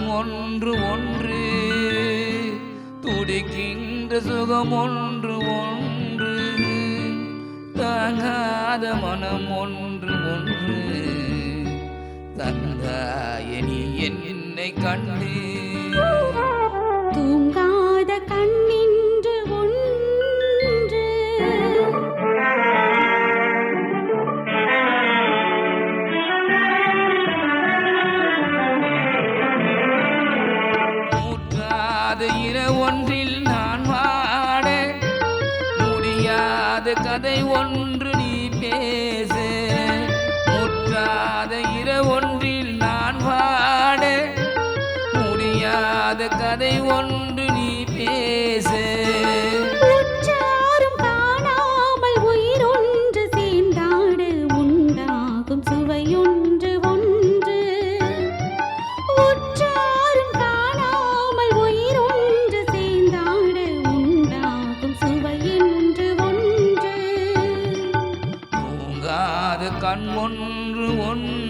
கண் ஒன்று ஒன்று துடிக்கின்ற சுகம் ஒன்று ஒன்று தாங்காத மனம் ஒன்று ஒன்று. தந்தாயனி என்னை கண்டு முற்றாத கதை ஒன்று நீ பேச. முற்றாத இர ஒன்றில் நான் வாட. முடியாத கதை ஒன்று நீ பேச. கண் ஒன்று ஒன்று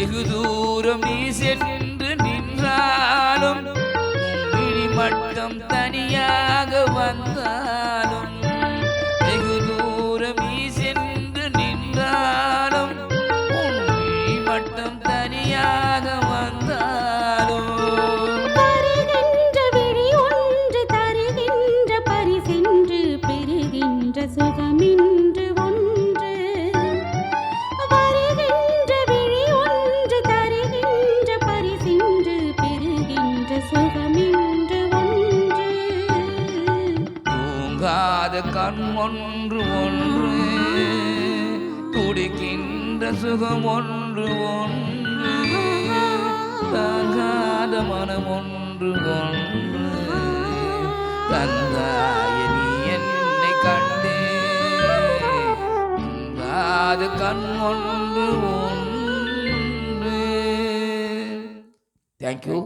வெகு தூரம் நீ சென்று நின்றாலும் உன் மட்டும் தனியாக வந்தாலும் தூங்காத கண் ஒன்று ஒன்று துடிக்கின்ற சுகம் ஒன்று ஒன்று தாங்காத மனம் ஒன்று ஒன்று. தந்தாய நீ என்னை கண்டே தூங்காத கண் ஒன்று ஒன்று. தேங்க்யூ